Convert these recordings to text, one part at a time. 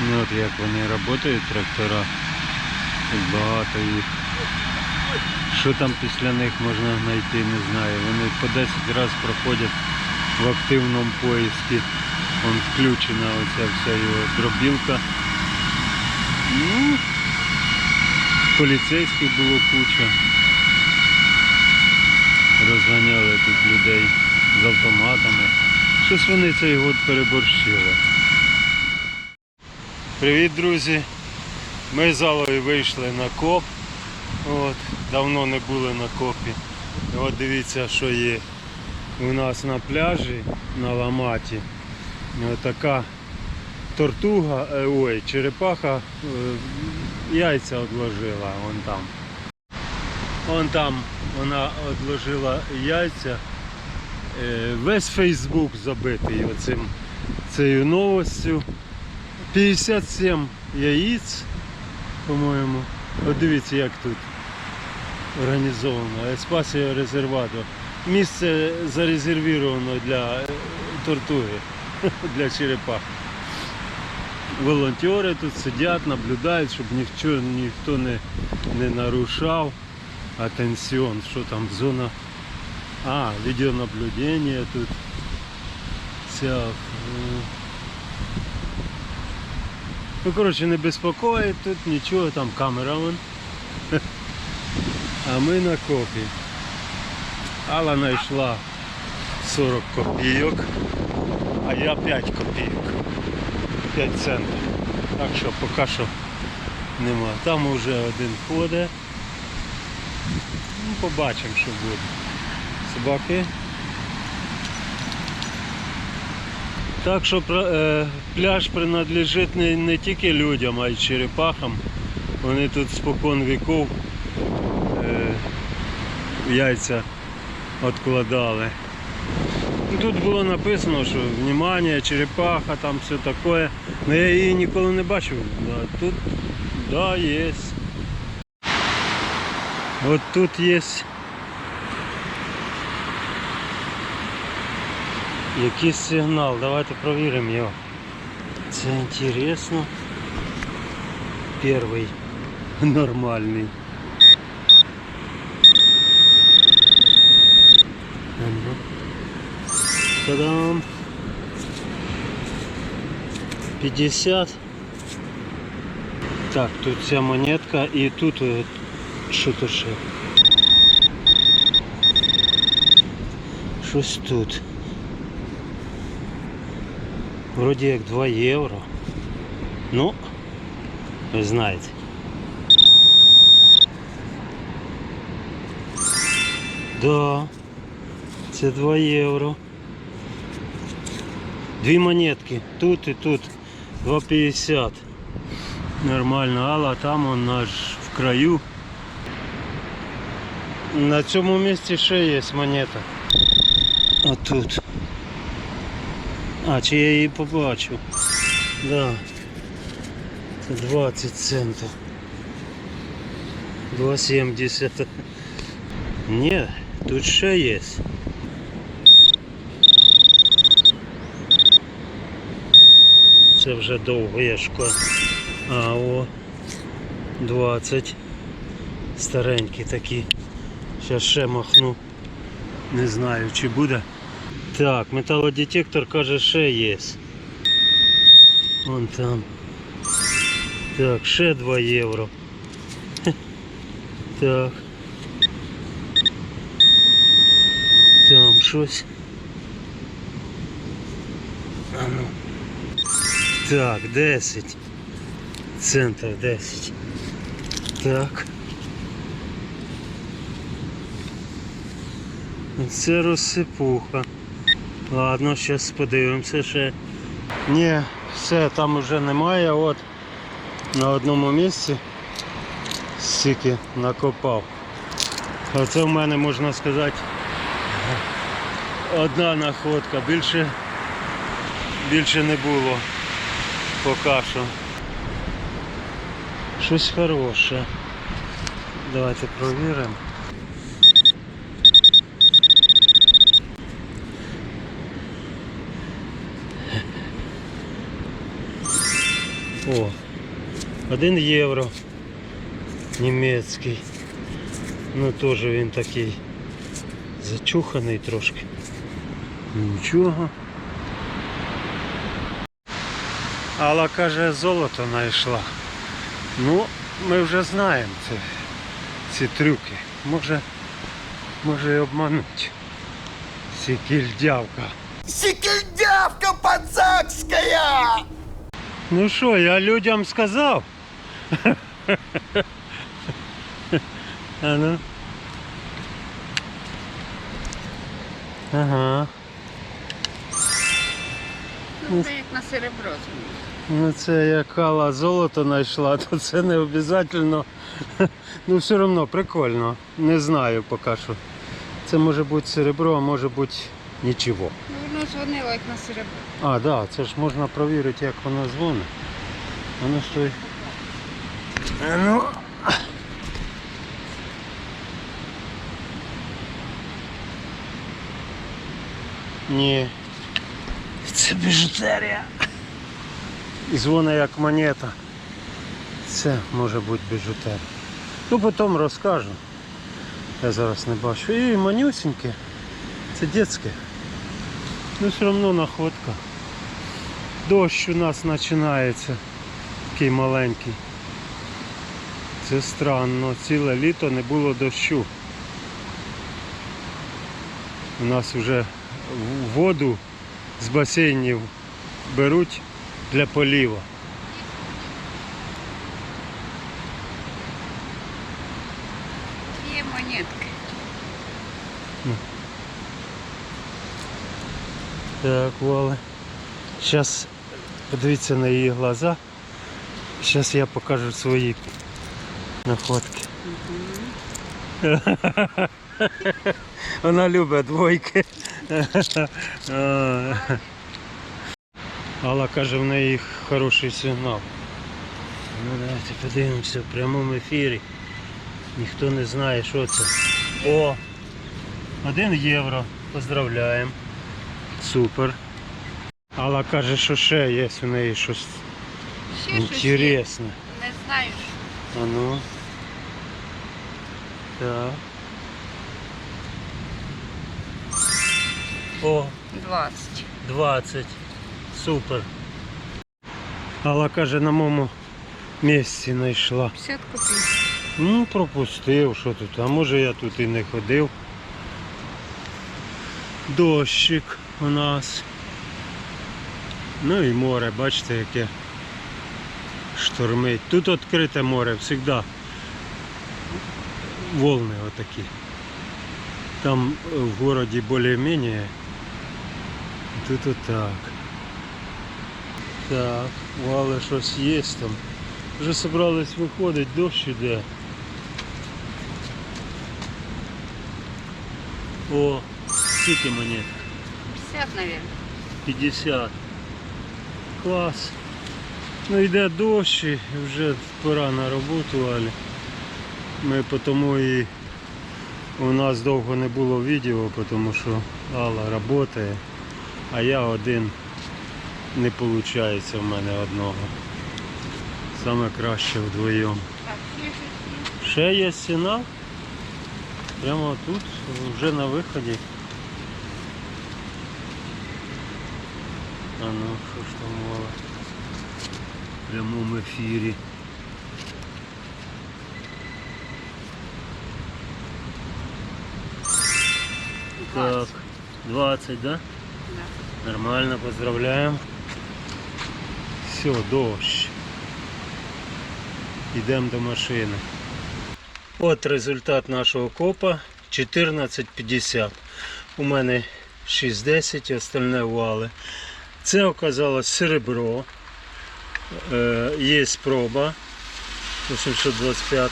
Ну от як вони працюють, трактора. Багато їх. Що там після них можна знайти, не знаю. Вони по 10 разів проходять в активному поїзді. Вон включена оця вся його дробілка. Ну, поліцейських було куча. Розганяли тут людей з автоматами. Щось вони цей год переборщили. Привіт, друзі! Ми з Алою вийшли на коп. От, давно не були на копі. От дивіться, що є у нас на пляжі на Ламаті. Ось така тортуга, е, ой, черепаха е, яйця відложила вон там. Вон там вона відложила яйця. Е, Весь Фейсбук забитий оцим цією новостю. 57 яїць, по-моєму. От дивіться, як тут організовано. Еспасія резервату. Місце зарезервіровано для е, тортуги, для черепах. Волонтери тут сидять, наблюдають, щоб ніхто, ніхто не, не нарушав. Атенсіон, що там зона. А, відеонаблюдення тут. Ця, е, Ну, коротше, не безпокоїть тут нічого, там камера вон. А ми на копі. Алла знайшла 40 копійок, а я 5 копійок. 5 центів. Так що поки що нема. Там уже один ходить. Ну, побачимо, що буде. Собаки. Так що е, пляж принадлежить не, не тільки людям, а й черепахам. Вони тут спокон віков е, яйця відкладали. Ну, Тут було написано, що внимание, черепаха, там все таке. Но я її ніколи не бачив. А тут да, є. От тут є. Якийсь сигнал, давайте провіримо його. Це інтересно. Перший нормальний. А ну. Та-дам. 50. Так, тут ця монетка і тут е, що то ще. Щось тут. Вроді як 2 євро. Ну, ви знаєте. Да, це 2 євро. Дві монетки. Тут і тут. 2,50. Нормально, але там он наш в краю. На цьому місці ще є монета. А тут. А, чи я її побачу? Да. Це 20 центів. 2,70. Ні, тут ще є. Це вже довго я шукаю. А, о, 20. Старенькі такі. Зараз ще махну. Не знаю, чи буде. Так, металодетектор каже, ще є. Вон там. Так, ще 2 євро. Хе. Так. Там щось. А ну. Так, 10. Центр 10. Так. Це розсипуха. Ладно, зараз подивимося ще. Ні, все, там вже немає. От на одному місці стільки накопав. Оце в мене можна сказати одна находка. Більше, більше не було поки що. Щось хороше. Давайте провіримо. О, 1 євро. Німецький. Ну теж він такий зачуханий трошки. Нічого. Алла каже, золото знайшла. Ну, ми вже знаємо це, ці трюки. Може, може і обмануть. Сікільдявка. Секельдявка пацакская! Ну що, я людям сказав. а ну. Ага. Ну, це як на серебро. Ну це як Алла золото знайшла, то це не обов'язково. Ну все одно прикольно. Не знаю поки що. Це може бути серебро, а може бути нічого. Ну, воно дзвонило як на серебро. А, да, це ж можна провірити, як воно дзвонить. Воно. А ну. Ні. Це біжутерія. І дзвонить як монета. Це може бути біжутерія. Ну потім розкажу. Я зараз не бачу. І манюсіньке. Це дитяче. Ну все одно находка. Дощ у нас починається. Такий маленький. Це странно. Ціле літо не було дощу. У нас вже воду з басейнів беруть для поліва. Є монетки. Так, Валя. Зараз подивіться на її глаза. Зараз я покажу свої находки. Вона любить двойки. Алла каже, в неї хороший сигнал. Ну давайте подивимося в прямому ефірі. Ніхто не знає, що це. О! Один євро. Поздравляємо. Супер. Алла каже, що ще є у неї щось Ще щось є. інтересне. Не знаю. А ну. Так. О, 20. 20. Супер. Алла каже, на моєму місці знайшла. 50 копійок. Ну, пропустив, що тут. А може я тут і не ходив. Дощик у нас. Ну і море, бачите, яке штормить. Тут відкрите море, завжди. Волни отакі. Там в городі більш-менш. Тут отак. Так, вали щось є там. Вже зібрались виходить, дощ іде. О, скільки монет? 50, мабуть. 50. Клас. Ну йде дощ, і вже пора на роботу, але ми тому і у нас довго не було відео, тому що Алла працює, а я один не виходить в мене одного. Саме краще вдвоєм. Ще є. Ще є стіна. Прямо тут, вже на виході. А ну, що ж там мало? В прямому ефірі. Так, 20, да? Да. Нормально, поздравляем. Все, дощ. Йдемо до машини. От результат нашого копа 14,50. У мене 6,10, остальне вали. Це оказалось серебро. Е, є проба 825.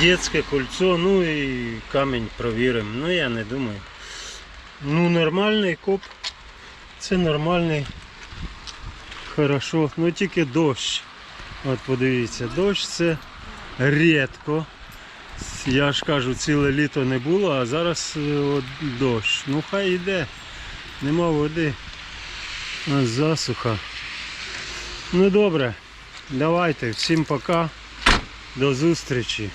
Детське кольцо, ну і камінь провіримо. Ну я не думаю. Ну нормальний коп. Це нормальний. Хорошо. Ну тільки дощ. От подивіться, дощ це рідко. Я ж кажу, ціле літо не було, а зараз е, от, дощ. Ну хай йде. Нема води. А засуха. Ну добре, давайте, всім пока, до зустрічі.